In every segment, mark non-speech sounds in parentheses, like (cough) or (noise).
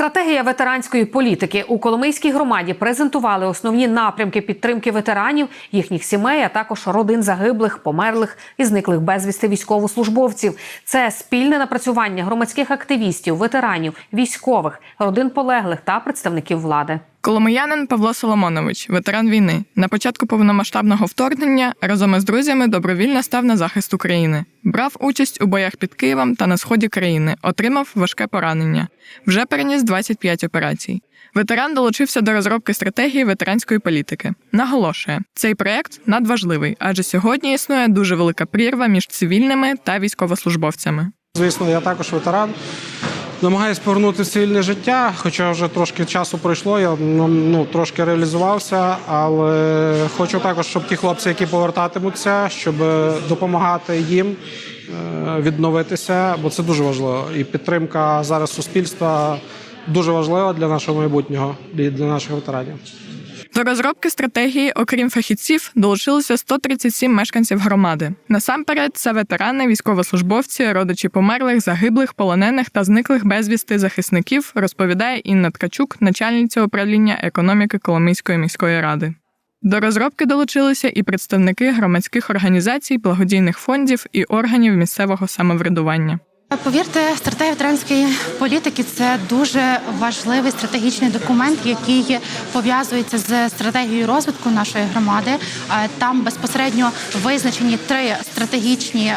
Стратегія ветеранської політики у Коломийській громаді презентували основні напрямки підтримки ветеранів, їхніх сімей, а також родин загиблих, померлих і зниклих безвісти військовослужбовців. Це спільне напрацювання громадських активістів, ветеранів, військових, родин полеглих та представників влади. Коломиянин Павло Соломонович, ветеран війни, на початку повномасштабного вторгнення разом із друзями добровільно став на захист України. Брав участь у боях під Києвом та на сході країни, отримав важке поранення. Вже переніс 25 операцій. Ветеран долучився до розробки стратегії ветеранської політики. Наголошує, цей проект надважливий, адже сьогодні існує дуже велика прірва між цивільними та військовослужбовцями. Звісно, я також ветеран. Намагаюсь повернути цивільне життя, хоча вже трошки часу пройшло, я ну, ну, трошки реалізувався, але хочу також, щоб ті хлопці, які повертатимуться, щоб допомагати їм е, відновитися, бо це дуже важливо. І підтримка зараз суспільства дуже важлива для нашого майбутнього, і для наших ветеранів. До розробки стратегії, окрім фахівців, долучилося 137 мешканців громади. Насамперед, це ветерани, військовослужбовці, родичі померлих, загиблих, полонених та зниклих безвісти захисників, розповідає Інна Ткачук, начальниця управління економіки Коломийської міської ради. До розробки долучилися і представники громадських організацій, благодійних фондів і органів місцевого самоврядування. Повірте, стратегія ветеранської політики це дуже важливий стратегічний документ, який пов'язується з стратегією розвитку нашої громади. Е, Там безпосередньо визначені три стратегічні е,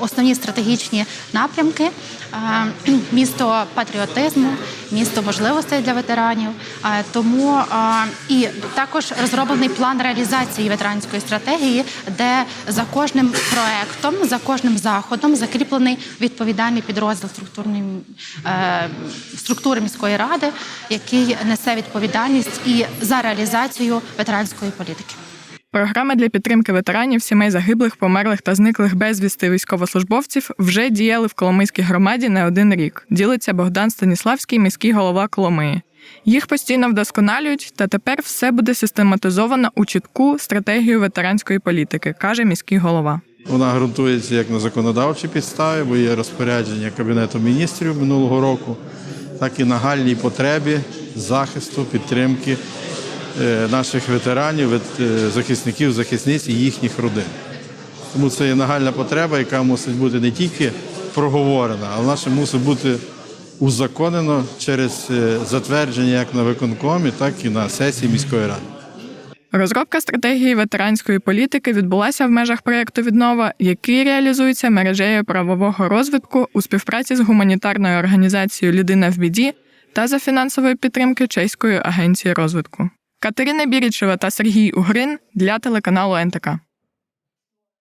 основні стратегічні напрямки: Е, (clears throat) місто патріотизму, місто можливостей для ветеранів. Е, Тому е, і також розроблений план реалізації ветеранської стратегії, де за кожним проектом, за кожним заходом закріплений відповідальний підрозділ структурної е, структури міської ради, який несе відповідальність і за реалізацію ветеранської політики. Програми для підтримки ветеранів, сімей загиблих, померлих та зниклих безвісти військовослужбовців вже діяли в Коломийській громаді не один рік. Ділиться Богдан Станіславський, міський голова Коломиї. Їх постійно вдосконалюють, та тепер все буде систематизовано у чітку стратегію ветеранської політики, каже міський голова. Вона ґрунтується як на законодавчій підставі, бо є розпорядження Кабінету міністрів минулого року, так і нагальній потребі захисту, підтримки е, наших ветеранів, е, захисників, захисниць і їхніх родин. Тому це є нагальна потреба, яка мусить бути не тільки проговорена, але вона ще мусить бути узаконено через е, затвердження як на виконкомі, так і на сесії міської ради. Розробка стратегії ветеранської політики відбулася в межах проєкту Віднова, який реалізується мережею правового розвитку у співпраці з гуманітарною організацією Людина в біді та за фінансової підтримки Чеської агенції розвитку. Катерина Бірічева та Сергій Угрин для телеканалу НТК.